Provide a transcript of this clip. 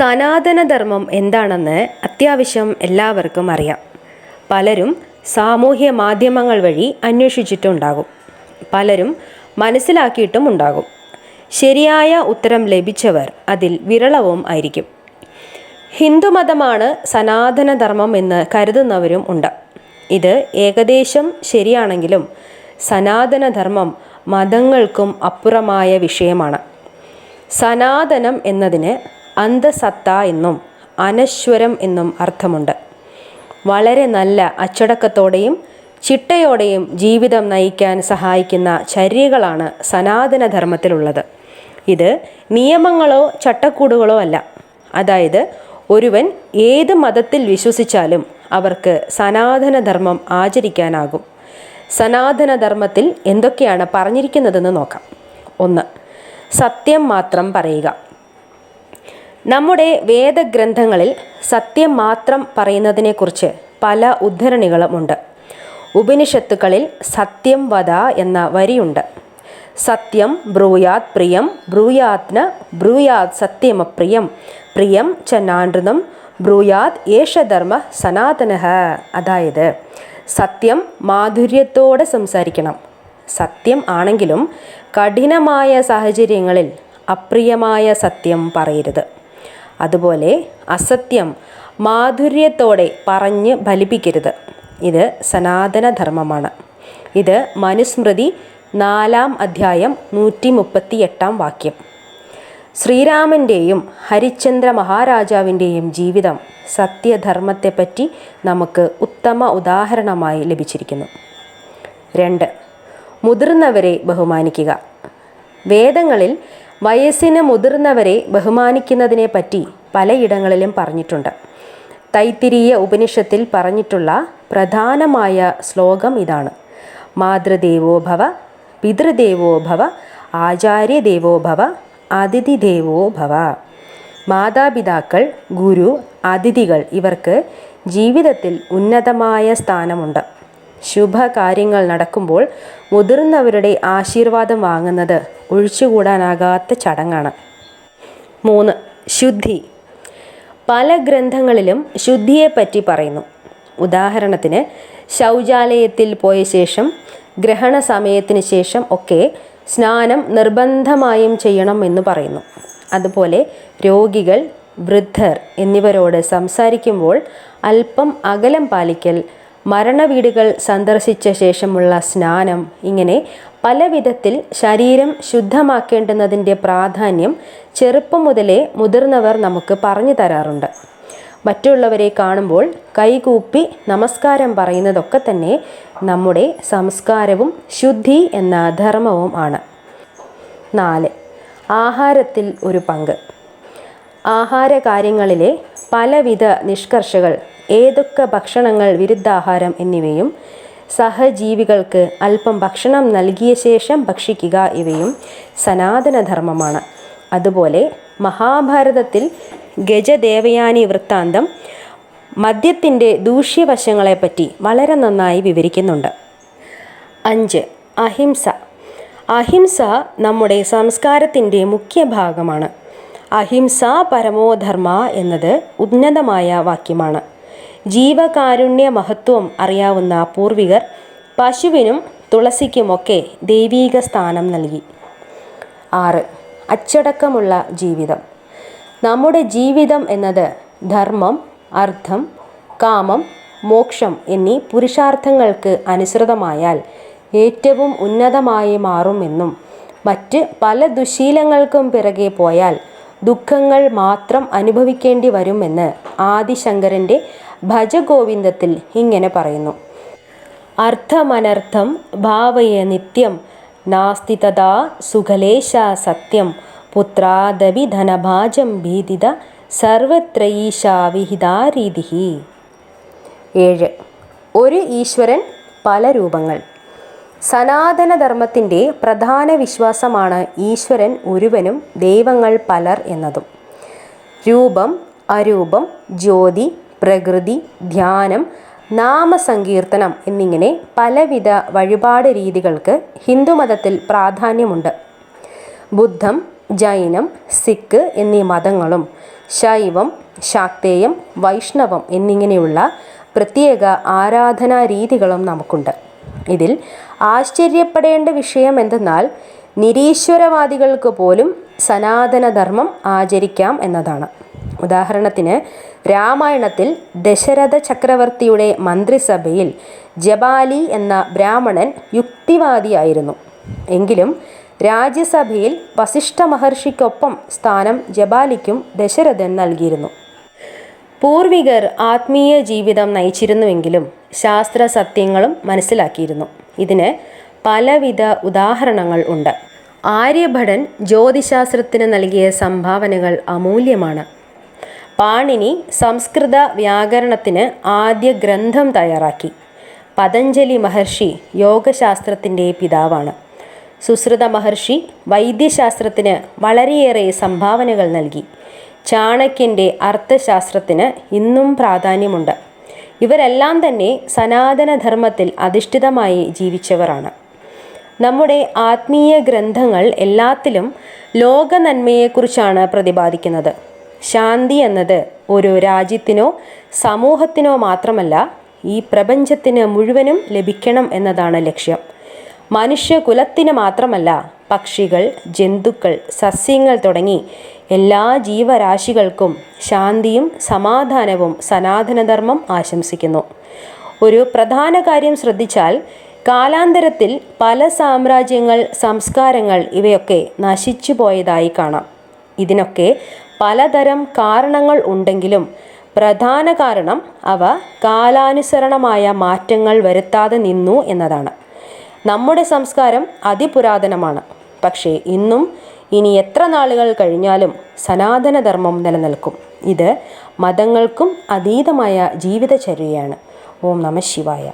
സനാതനധർമ്മം എന്താണെന്ന് അത്യാവശ്യം എല്ലാവർക്കും അറിയാം. പലരും സാമൂഹ്യ മാധ്യമങ്ങൾ വഴി അന്വേഷിച്ചിട്ടുണ്ടാകും. പലരും മനസ്സിലാക്കിയിട്ടും ഉണ്ടാകും. ശരിയായ ഉത്തരം ലഭിച്ചവർ അതിൽ വിരളവും ആയിരിക്കും. ഹിന്ദുമതമാണ് സനാതനധർമ്മം എന്ന് കരുതുന്നവരും ഉണ്ട്. ഇത് ഏകദേശം ശരിയാണെങ്കിലും സനാതനധർമ്മം മതങ്ങൾക്കും അപ്പുറമായ വിഷയമാണ്. സനാതനം എന്നതിന് അന്തസത്ത എന്നും അനശ്വരം എന്നും അർത്ഥമുണ്ട്. വളരെ നല്ല അച്ചടക്കത്തോടെയും ചിട്ടയോടെയും ജീവിതം നയിക്കാൻ സഹായിക്കുന്ന ചര്യകളാണ് സനാതനധർമ്മത്തിലുള്ളത്. ഇത് നിയമങ്ങളോ ചട്ടക്കൂടുകളോ അല്ല. അതായത് ഒരുവൻ ഏത് മതത്തിൽ വിശ്വസിച്ചാലും അവർക്ക് സനാതനധർമ്മം ആചരിക്കാനാകും. സനാതനധർമ്മത്തിൽ എന്തൊക്കെയാണ് പറഞ്ഞിരിക്കുന്നതെന്ന് നോക്കാം. ഒന്ന് സത്യം മാത്രം പറയുക. നമ്മുടെ വേദഗ്രന്ഥങ്ങളിൽ സത്യം മാത്രം പറയുന്നതിനെക്കുറിച്ച് പല ഉദ്ധരണികളുമുണ്ട്. ഉപനിഷത്തുക്കളിൽ സത്യം വദ എന്ന വരിയുണ്ട്. സത്യം ബ്രൂയാത് പ്രിയം ബ്രൂയാത്ന ബ്രൂയാത് സത്യമപ്രിയം പ്രിയം ച ബ്രൂയാത് യേശധർമ്മ സനാതനഹ അതായത് സത്യം മാധുര്യത്തോടെ സംസാരിക്കണം. സത്യം ആണെങ്കിലും കഠിനമായ സാഹചര്യങ്ങളിൽ അപ്രിയമായ സത്യം പറയരുത്. അതുപോലെ അസത്യം മാധുര്യത്തോടെ പറഞ്ഞ് ഫലിപ്പിക്കരുത്. ഇത് സനാതനധർമ്മമാണ്. ഇത് മനുസ്മൃതി നാലാം അധ്യായം നൂറ്റി മുപ്പത്തി എട്ടാം വാക്യം. ശ്രീരാമന്റെയും ഹരിചന്ദ്ര മഹാരാജാവിന്റെയും ജീവിതം സത്യധർമ്മത്തെപ്പറ്റി നമുക്ക് ഉത്തമ ഉദാഹരണമായി ലഭിച്ചിരിക്കുന്നു. രണ്ട്. മുതിർന്നവരെ ബഹുമാനിക്കുക. വേദങ്ങളിൽ വയസ്സിന് മുതിർന്നവരെ ബഹുമാനിക്കുന്നതിനെ പറ്റി പലയിടങ്ങളിലും പറഞ്ഞിട്ടുണ്ട്. തൈത്തിരീയ ഉപനിഷത്തിൽ പറഞ്ഞിട്ടുള്ള പ്രധാനമായ ശ്ലോകം ഇതാണ്. മാതൃദേവോഭവ പിതൃദേവോഭവ ആചാര്യദേവോഭവ ഭവ ആചാര്യദേവോ ഭവ അതിഥി ദേവോ ഭവ. മാതാപിതാക്കൾ ഗുരു അതിഥികൾ ഇവർക്ക് ജീവിതത്തിൽ ഉന്നതമായ സ്ഥാനമുണ്ട്. ശുഭകാര്യങ്ങൾ നടക്കുമ്പോൾ മുതിർന്നവരുടെ ആശീർവാദം വാങ്ങുന്നത് ഒഴിച്ചുകൂടാനാകാത്ത ചടങ്ങാണ്. മൂന്ന് ശുദ്ധി. പല ഗ്രന്ഥങ്ങളിലും ശുദ്ധിയെപ്പറ്റി പറയുന്നു. ഉദാഹരണത്തിന് ശൗചാലയത്തിൽ പോയ ശേഷം ഗ്രഹണ സമയത്തിന് ശേഷം ഒക്കെ സ്നാനം നിർബന്ധമായും ചെയ്യണം എന്ന് പറയുന്നു. അതുപോലെ രോഗികൾ വൃദ്ധർ എന്നിവരോട് സംസാരിക്കുമ്പോൾ അല്പം അകലം പാലിക്കൽ മരണവീടുകൾ സന്ദർശിച്ച ശേഷമുള്ള സ്നാനം ഇങ്ങനെ പല വിധത്തിൽ ശരീരം ശുദ്ധമാക്കേണ്ടുന്നതിന്റെ പ്രാധാന്യം ചെറുപ്പം മുതലേ മുതിർന്നവർ നമുക്ക് പറഞ്ഞു തരാറുണ്ട്. മറ്റുള്ളവരെ കാണുമ്പോൾ കൈകൂപ്പി നമസ്കാരം പറയുന്നതൊക്കെ തന്നെ നമ്മുടെ സംസ്കാരവും ശുദ്ധി എന്ന ധർമ്മവും ആണ്. നാല് ആഹാരത്തിൽ ഒരു പങ്ക്. ആഹാര കാര്യങ്ങളിലെ പലവിധ നിഷ്കർഷകൾ ഏതൊക്കെ ഭക്ഷണങ്ങൾ വിരുദ്ധാഹാരം എന്നിവയും സഹജീവികൾക്ക് അല്പം ഭക്ഷണം നൽകിയ ശേഷം ഭക്ഷിക്കുക ഇവയും സനാതനധർമ്മമാണ്. അതുപോലെ മഹാഭാരതത്തിൽ ഗജദേവയാനി വൃത്താന്തം മദ്യത്തിന്റെ ദൂഷ്യവശങ്ങളെപ്പറ്റി വളരെ നന്നായി വിവരിക്കുന്നുണ്ട്. അഞ്ച് അഹിംസ. അഹിംസ നമ്മുടെ സംസ്കാരത്തിന്റെ മുഖ്യ ഭാഗമാണ്. അഹിംസ പരമോധർമ്മ എന്നത് ഉന്നതമായ വാക്യമാണ്. ജീവകാരുണ്യ മഹത്വം അറിയാവുന്ന പൂർവികർ പശുവിനും തുളസിക്കുമൊക്കെ ദൈവീക സ്ഥാനം നൽകി. ആറ്. അച്ചടക്കമുള്ള ജീവിതം. നമ്മുടെ ജീവിതം എന്നത് ധർമ്മം അർത്ഥം കാമം മോക്ഷം എന്നീ പുരുഷാർത്ഥങ്ങൾക്ക് അനുസൃതമായാൽ ഏറ്റവും ഉന്നതമായി മാറുമെന്നും മറ്റ് പല ദുശീലങ്ങൾക്കും പിറകെ പോയാൽ ദുഃഖങ്ങൾ മാത്രം അനുഭവിക്കേണ്ടി വരുമെന്ന് ആദിശങ്കരന്റെ ഭജഗോവിന്ദത്തിൽ ഇങ്ങനെ പറയുന്നു. അർത്ഥമനർത്ഥം ഭാവയ നിത്യം നാസ്തി തഥാ സുഖലേശ സത്യം പുത്രാദവി ധനഭാജം ഭീതിത സർവത്രയീശാവിഹിതാരീതി ഏഴ്. ഒരു ഈശ്വരൻ പല രൂപങ്ങൾ. സനാതനധർമ്മത്തിന്റെ പ്രധാന വിശ്വാസമാണ് ഈശ്വരൻ ഒരുവനും ദൈവങ്ങൾ പലർ എന്നതും. രൂപം അരൂപം ജ്യോതി പ്രകൃതി ധ്യാനം നാമസങ്കീർത്തനം എന്നിങ്ങനെ പലവിധ വഴിപാട് രീതികൾക്ക് ഹിന്ദുമതത്തിൽ പ്രാധാന്യമുണ്ട്. ബുദ്ധം ജൈനം സിഖ് എന്നീ മതങ്ങളും ശൈവം ശാക്തേയം വൈഷ്ണവം എന്നിങ്ങനെയുള്ള പ്രത്യേക ആരാധനാ രീതികളും നമുക്കുണ്ട്. ഇതിൽ ആശ്ചര്യപ്പെടേണ്ട വിഷയം എന്തെന്നാൽ നിരീശ്വരവാദികൾക്ക് പോലും സനാതനധർമ്മം ആചരിക്കാം എന്നതാണ്. ഉദാഹരണത്തിന് രാമായണത്തിൽ ദശരഥ ചക്രവർത്തിയുടെ മന്ത്രിസഭയിൽ ജബാലി എന്ന ബ്രാഹ്മണൻ യുക്തിവാദിയായിരുന്നു. എങ്കിലും രാജ്യസഭയിൽ വസിഷ്ഠ മഹർഷിക്കൊപ്പം സ്ഥാനം ജബാലിക്കും ദശരഥൻ നൽകിയിരുന്നു. പൂർവികർ ആത്മീയ ജീവിതം നയിച്ചിരുന്നുവെങ്കിലും ശാസ്ത്ര സത്യങ്ങളും മനസ്സിലാക്കിയിരുന്നു. ഇതിന് പലവിധ ഉദാഹരണങ്ങൾ ഉണ്ട്. ആര്യഭടൻ ജ്യോതിശാസ്ത്രത്തിന് നൽകിയ സംഭാവനകൾ അമൂല്യമാണ്. പാണിനി സംസ്കൃത വ്യാകരണത്തിന് ആദ്യ ഗ്രന്ഥം തയ്യാറാക്കി. പതഞ്ജലി മഹർഷി യോഗശാസ്ത്രത്തിന്റെ പിതാവാണ്. സുശ്രുത മഹർഷി വൈദ്യശാസ്ത്രത്തിന് വളരെയേറെ സംഭാവനകൾ നൽകി. ചാണക്യന്റെ അർത്ഥശാസ്ത്രത്തിന് ഇന്നും പ്രാധാന്യമുണ്ട്. ഇവരെല്ലാം തന്നെ സനാതനധർമ്മത്തിൽ അധിഷ്ഠിതമായി ജീവിച്ചവരാണ്. നമ്മുടെ ആത്മീയ ഗ്രന്ഥങ്ങൾ എല്ലാത്തിലും ലോക നന്മയെക്കുറിച്ചാണ് പ്രതിപാദിക്കുന്നത്. ശാന്തി എന്നത് ഒരു രാജ്യത്തിനോ സമൂഹത്തിനോ മാത്രമല്ല ഈ പ്രപഞ്ചത്തിന് മുഴുവനും ലഭിക്കണം എന്നതാണ് ലക്ഷ്യം. മനുഷ്യകുലത്തിന് മാത്രമല്ല പക്ഷികൾ ജന്തുക്കൾ സസ്യങ്ങൾ തുടങ്ങി എല്ലാ ജീവരാശികൾക്കും ശാന്തിയും സമാധാനവും സനാതനധർമ്മം ആശംസിക്കുന്നു. ഒരു പ്രധാന കാര്യം ശ്രദ്ധിച്ചാൽ കാലാന്തരത്തിൽ പല സാമ്രാജ്യങ്ങൾ സംസ്കാരങ്ങൾ ഇവയൊക്കെ നശിച്ചു പോയതായി കാണാം. ഇതിനൊക്കെ പലതരം കാരണങ്ങൾ ഉണ്ടെങ്കിലും പ്രധാന കാരണം അവ കാലാനുസരണമായ മാറ്റങ്ങൾ വരുത്താതെ നിന്നു എന്നതാണ്. നമ്മുടെ സംസ്കാരം അതിപുരാതനമാണ്. പക്ഷേ ഇന്നും ഇനി എത്ര നാളുകൾ കഴിഞ്ഞാലും സനാതനധർമ്മം നിലനിൽക്കും. ഇത് മതങ്ങൾക്കും അതീതമായ ജീവിതചര്യയാണ്. ഓം നമ ശിവായ.